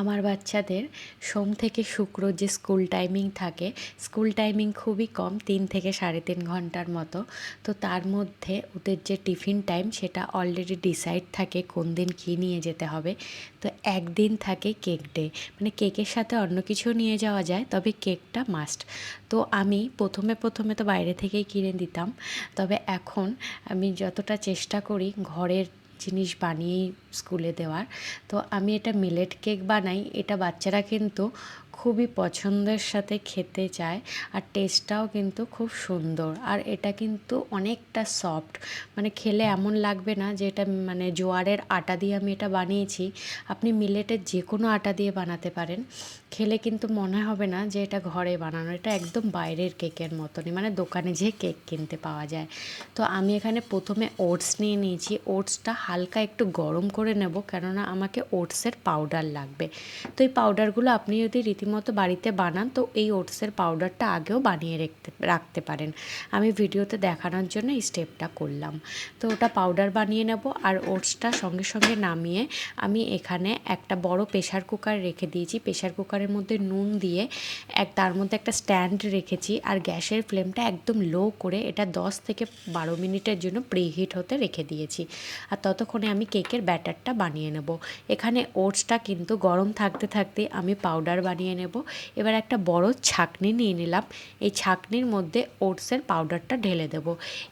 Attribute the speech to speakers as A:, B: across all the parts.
A: আমার বাচ্চাদের সোম থেকে শুক্র যে স্কুল টাইমিং থাকে, স্কুল টাইমিং খুবই কম, তিন থেকে সাড়ে তিন ঘণ্টার মতো। তো তার মধ্যে ওদের যে টিফিন টাইম সেটা অলরেডি ডিসাইড থাকে কোন দিন কী নিয়ে যেতে হবে। তো একদিন থাকে কেক ডে মানে কেকের সাথে অন্য কিছু নিয়ে যাওয়া যায়, তবে কেকটা মাস্ট তো আমি প্রথমে প্রথমে তো বাইরে থেকেই কিনে দিতাম, তবে এখন আমি যতটা চেষ্টা করি ঘরের জিনিস বানিয়েই স্কুলে দেওয়ার। তো আমি এটা মিলেট কেক বানাই এটা বাচ্চারা কিন্তু খুবই পছন্দের সাথে খেতে চায় আর টেস্টটাও কিন্তু খুব সুন্দর। আর এটা কিন্তু অনেকটা সফট মানে খেলে এমন লাগবে না যে এটা মানে জোয়ারের আটা দিয়ে আমি এটা বানিয়েছি। আপনি মিলেটের যে কোনো আটা দিয়ে বানাতে পারেন। খেলে কিন্তু মনে হবে না যে এটা ঘরে বানানো। এটা একদম বাইরের কেকের মতনই। মানে দোকানে যেয়ে কেক কিনতে পাওয়া যায়। তো আমি এখানে প্রথমে ওটস নিয়ে নিয়েছি। ওটসটা হালকা একটু গরম করে নেব। কেননা আমাকে ওটসের পাউডার লাগবে। তো এই পাউডারগুলো আপনি যদি রীতিমতো বাড়িতে বানান, তো এই ওটসের পাউডারটা আগেও বানিয়ে রাখতে রাখতে পারেন। আমি ভিডিওতে দেখানোর জন্য এই স্টেপটা করলাম। তো ওটা পাউডার বানিয়ে নেব আর ওটসটা সঙ্গে সঙ্গে নামিয়ে আমি এখানে একটা বড় প্রেশার কুকার রেখে দিয়েছি। প্রেশার কুকারের মধ্যে নুন দিয়ে এক, তার মধ্যে একটা স্ট্যান্ড রেখেছি আর গ্যাসের ফ্লেমটা একদম লো করে এটা দশ থেকে বারো মিনিটের জন্য প্রিহিট হতে রেখে দিয়েছি। আর ততক্ষণে আমি কেকের ব্যাটারটা বানিয়ে নেব। এখানে ওটসটা কিন্তু গরম থাকতে থাকতে আমি পাউডার বানিয়ে নেব। এবার একটা বড় ছাকনি নিয়ে নিলাম। এই ছাকনির মধ্যে ওটসের পাউডারটা ঢেলে দেব।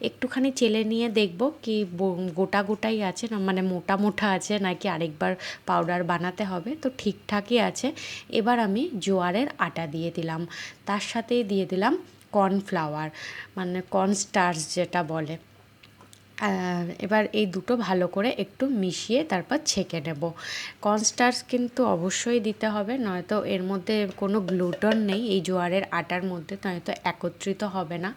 A: একটুখানি চেলে নিয়ে দেখব কি গোটা গোটাই আছে না মানে মোটা মোটা আছে নাকি আরেকবার পাউডার বানাতে হবে। তো ঠিকঠাকই আছে। এবার আমি জোয়ারের আটা দিয়ে দিলাম। তার সাথেই দিয়ে দিলাম কর্নফ্লাওয়ার মানে কর্নস্টার্চ যেটা বলে। এবার এই দুটো ভালো করে একটু মিশিয়ে তারপর ছেঁকে নেব। কর্নস্টার্চ কিন্তু অবশ্যই দিতে হবে, নয়তো এর মধ্যে কোনো গ্লুটন নেই, এই জোয়ারের আটার মধ্যে নয়তো একত্রিত হবে না।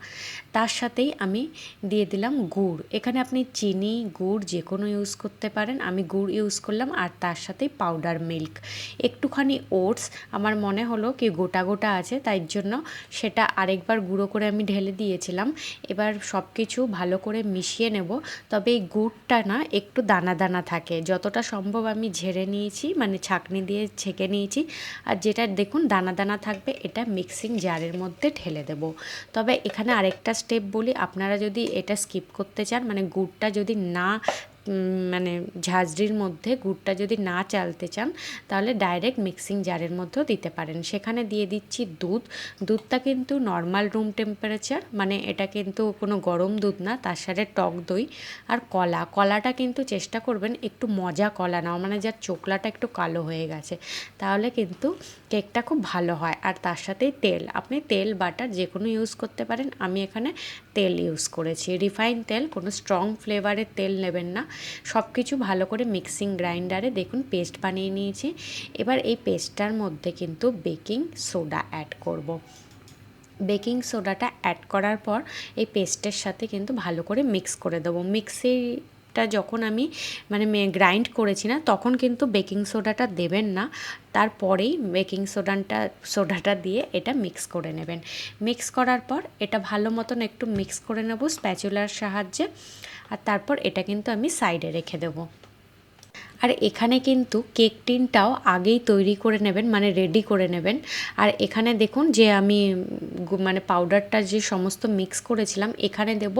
A: তার সাথেই আমি দিয়ে দিলাম গুড়। এখানে আপনি চিনি, গুড় যে কোনো ইউজ করতে পারেন, আমি গুড় ইউজ করলাম আর তার সাথেই পাউডার মিল্ক একটুখানি ওটস আমার মনে হলো কি গোটা গোটা আছে, তাই জন্য সেটা আরেকবার গুঁড়ো করে আমি ঢেলে দিয়েছিলাম। এবার সব কিছু ভালো করে মিশিয়ে নেব। তবে এই গুড়টা না একটু দানা দানা থাকে। যতটা সম্ভব আমি ঝেড়ে নিয়েছি মানে ছাঁকনি দিয়ে ছেঁকে নিয়েছি। আর যেটা দেখুন দানা দানা থাকবে, এটা মিক্সিং জারের মধ্যে ঢেলে দেব। তবে এখানে আরেকটা স্টেপ বলি, আপনারা যদি এটা স্কিপ করতে চান মানে গুড়টা যদি না মানে ঝাঁঝরির মধ্যে গুড়টা যদি না চালতে চান, তাহলে ডাইরেক্ট মিক্সিং জারের মধ্যেও দিতে পারেন। সেখানে দিয়ে দিচ্ছি দুধ। দুধটা কিন্তু নর্মাল রুম টেম্পারেচার মানে এটা কিন্তু কোনো গরম দুধ না, তার সাথে টক দই আর কলা। কলাটা কিন্তু চেষ্টা করবেন একটু মজা কলা নাও মানে যার চোকলাটা একটু কালো হয়ে গেছে, তাহলে কিন্তু কেকটা খুব ভালো হয়। আর তার সাথেই তেল। আপনি তেল, বাটার যে কোনো ইউজ করতে পারেন। আমি এখানে তেল ইউজ করেছি। রিফাইন তেল, কোনো স্ট্রং ফ্লেভারের তেল নেবেন না। সব কিছু ভালো করে মিক্সিং গ্রাইন্ডারে দেখুন, পেস্ট বানিয়ে নিয়েছি। এবার এই পেস্টটার মধ্যে কিন্তু বেকিং সোডা অ্যাড করব। বেকিং সোডাটা অ্যাড করার পর এই পেস্টের সাথে কিন্তু ভালো করে মিক্স করে দেবো। মিক্সি টা যখন আমি মানে গ্রাইন্ড করেছি না, তখন কিন্তু বেকিং সোডাটা দেবেন না। তারপরেই বেকিং সোডাটা সোডাটা দিয়ে এটা মিক্স করে নেবেন। মিক্স করার পর এটা ভালো মতন একটু মিক্স করে নেব স্প্যাচুলার সাহায্যে। আর তারপর এটা কিন্তু আমি সাইডে রেখে দেবো। আর এখানে কিন্তু কেক টিনটাও আগেই তৈরি করে নেবেন মানে রেডি করে নেবেন। আর এখানে দেখুন যে আমি মানে পাউডারটা যে সমস্ত মিক্স করেছিলাম, এখানে দেব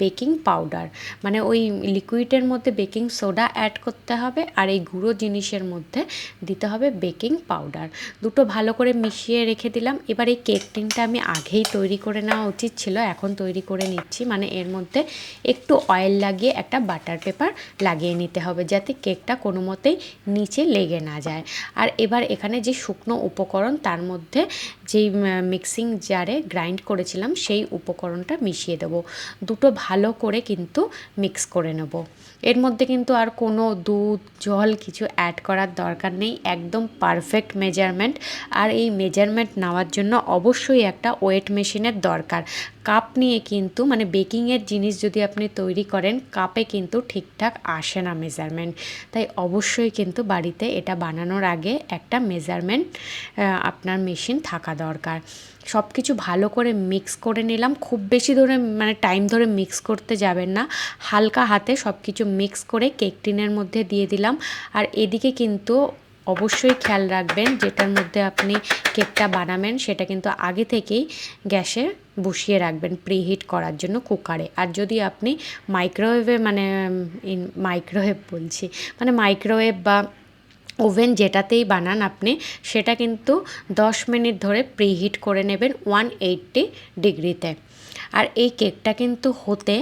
A: বেকিং পাউডার মানে ওই লিকুইডের মধ্যে বেকিং সোডা অ্যাড করতে হবে, আর এই গুঁড়ো জিনিসের মধ্যে দিতে হবে বেকিং পাউডার দুটো ভালো করে মিশিয়ে রেখে দিলাম। এবার এই কেক টিনটা আমি আগেই তৈরি করে নেওয়া উচিত ছিল, এখন তৈরি করে নিচ্ছি। মানে এর মধ্যে একটু অয়েল লাগিয়ে একটা বাটার পেপার লাগিয়ে নিতে হবে, যাতে কেকটা কোনো মতেই নিচে লেগে না যায়। আর এবার এখানে যে শুকনো উপকরণ, তার মধ্যে যেই মিক্সিং জারে গ্রাইন্ড করেছিলাম, সেই উপকরণটা মিশিয়ে দেবো। দুটো ভালো করে কিন্তু মিক্স করে নেব। এর মধ্যে কিন্তু আর কোনো দুধ, জল কিছু অ্যাড করার দরকার নেই, একদম পারফেক্ট মেজারমেন্ট আর এই মেজারমেন্ট নেওয়ার জন্য অবশ্যই একটা ওয়েট মেশিনের দরকার। কাপ নিয়ে কিন্তু মানে বেকিংয়ের জিনিস যদি আপনি তৈরি করেন, কাপে কিন্তু ঠিকঠাক আসে না মেজারমেন্ট তাই অবশ্যই কিন্তু বাড়িতে এটা বানানোর আগে একটা মেজারমেন্ট আপনার মেশিন থাকা দরকার। সব কিছু ভালো করে মিক্স করে নিলাম। খুব বেশি ধরে মানে টাইম ধরে মিক্স করতে যাবেন না। হালকা হাতে সব কিছু মিক্স করে কেক টিনের মধ্যে দিয়ে দিলাম। আর এদিকে কিন্তু অবশ্যই খেয়াল রাখবেন যেটার মধ্যে আপনি কেকটা বানাবেন সেটা কিন্তু আগে থেকেই গ্যাসে বসিয়ে রাখবেন প্রিহিট করার জন্য কুকারে। আর যদি আপনি মাইক্রোওয়েভে মানে মাইক্রোওয়েভ বলছি মানে মাইক্রোওয়েভ বা ওভেন যেটাতেই বানান আপনি, সেটা কিন্তু দশ মিনিট ধরে প্রিহিট করে নেবেন ওয়ান এইট্টি ডিগ্রিতে। আর এই কেকটা কিন্তু হতে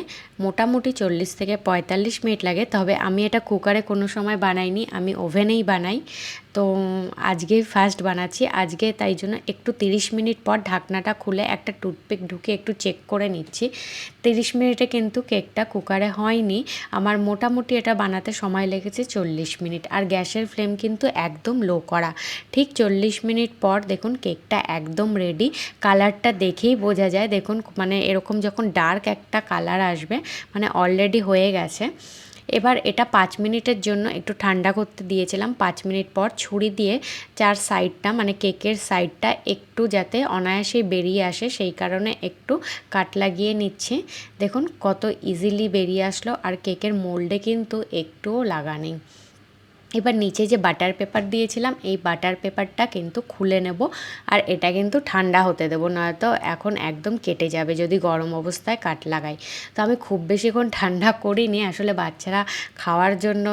A: মোটামুটি চল্লিশ থেকে পঁয়তাল্লিশ মিনিট লাগে। তবে আমি এটা কুকারে কোনো সময় বানাইনি, আমি ওভেনেই বানাই। তো আজকেই ফার্স্ট বানাচ্ছি, আজকে তাই জন্য একটু তিরিশ মিনিট পর ঢাকনাটা খুলে একটা টুথপিক ঢুকে একটু চেক করে নিচ্ছি। তিরিশ মিনিটে কিন্তু কেকটা কুকারে হয়নি। আমার মোটামুটি এটা বানাতে সময় লেগেছে চল্লিশ মিনিট। আর গ্যাসের ফ্লেম কিন্তু একদম লো করা। ঠিক চল্লিশ মিনিট পর দেখুন কেকটা একদম রেডি কালারটা দেখেই বোঝা যায়। দেখুন মানে এরকম যখন ডার্ক একটা কালার আসবে মানে অলরেডি হয়ে গেছে। এবার এটা পাঁচ মিনিটের জন্য একটু ঠান্ডা করতে দিয়েছিলাম। পাঁচ মিনিট পর ছুরি দিয়ে চার সাইডটা মানে কেকের সাইডটা একটু যাতে অনায়াসেই বেরিয়ে আসে, সেই কারণে একটু কাট লাগিয়ে নিচ্ছে। দেখুন কত ইজিলি বেরিয়ে আসলো। আর কেকের মোল্ডে কিন্তু একটুও লাগা নেই। এবার নিচে যে বাটার পেপার দিয়েছিলাম, এই বাটার পেপারটা কিন্তু খুলে নেব। আর এটা কিন্তু ঠান্ডা হতে দেবো, নয়তো এখন একদম কেটে যাবে যদি গরম অবস্থায় কাট লাগাই। তো আমি খুব বেশিক্ষণ ঠান্ডা করিনি, আসলে বাচ্চারা খাওয়ার জন্য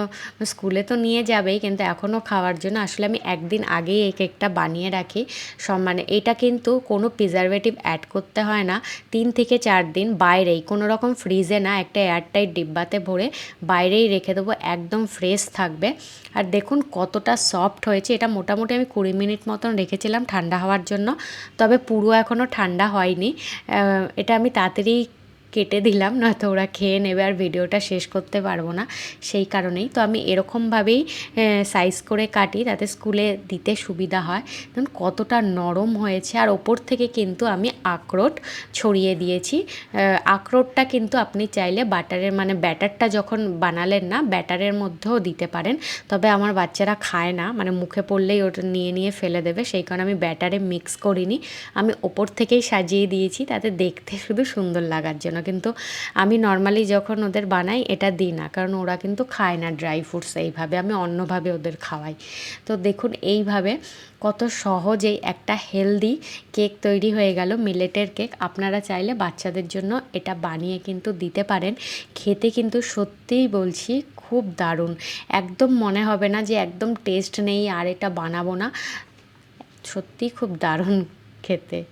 A: স্কুলে তো নিয়ে যাবেই, কিন্তু এখনও খাওয়ার জন্য আসলে আমি একদিন আগেই এই কেকটা বানিয়ে রাখি। সব মানে এটা কিন্তু কোনো প্রিজারভেটিভ অ্যাড করতে হয় না। তিন থেকে চার দিন বাইরেই, কোনো রকম ফ্রিজে না, একটা এয়ারটাইট ডিব্বাতে ভরে বাইরেই রেখে দেবো, একদম ফ্রেশ থাকবে। আর দেখুন কতটা সফট হয়েছে। এটা মোটামুটি আমি কুড়ি মিনিট মতন রেখেছিলাম ঠান্ডা হওয়ার জন্য। তবে পুরো এখনও ঠান্ডা হয়নি। এটা আমি তাড়াতাড়ি কেটে দিলাম, নয়তো ওরা খেয়ে নেবে আর ভিডিওটা শেষ করতে পারব না। সেই কারণেই তো আমি এরকমভাবেই সাইজ করে কাটি তাতে স্কুলে দিতে সুবিধা হয়। দেখুন, কতটা নরম হয়েছে আর ওপর থেকে কিন্তু আমি আখরোট ছড়িয়ে দিয়েছি। আখরোটটা কিন্তু আপনি চাইলে বাটারের মানে ব্যাটারটা যখন বানালেন না, ব্যাটারের মধ্যেও দিতে পারেন। তবে আমার বাচ্চারা খায় না মানে মুখে পড়লেই ওটা নিয়ে নিয়ে ফেলে দেবে। সেই কারণে আমি ব্যাটারে মিক্স করিনি। আমি ওপর থেকেই সাজিয়ে দিয়েছি, তাতে দেখতে শুধু সুন্দর লাগার জন্য। কিন্তু আমি নর্মালি যখন ওদের বানাই, এটা দিই না। কারণ ওরা কিন্তু খায় না ড্রাই ফ্রুটস এইভাবে। আমি অন্যভাবে ওদের খাওয়াই। তো দেখুন, এইভাবে কত সহজেই একটা হেলদি কেক তৈরি হয়ে গেল মিলেটের কেক আপনারা চাইলে বাচ্চাদের জন্য এটা বানিয়ে কিন্তু দিতে পারেন। খেতে কিন্তু সত্যিই বলছি খুব দারুণ। একদম মনে হবে না যে একদম টেস্ট নেই আর এটা বানাবো না। সত্যিই খুব দারুণ খেতে।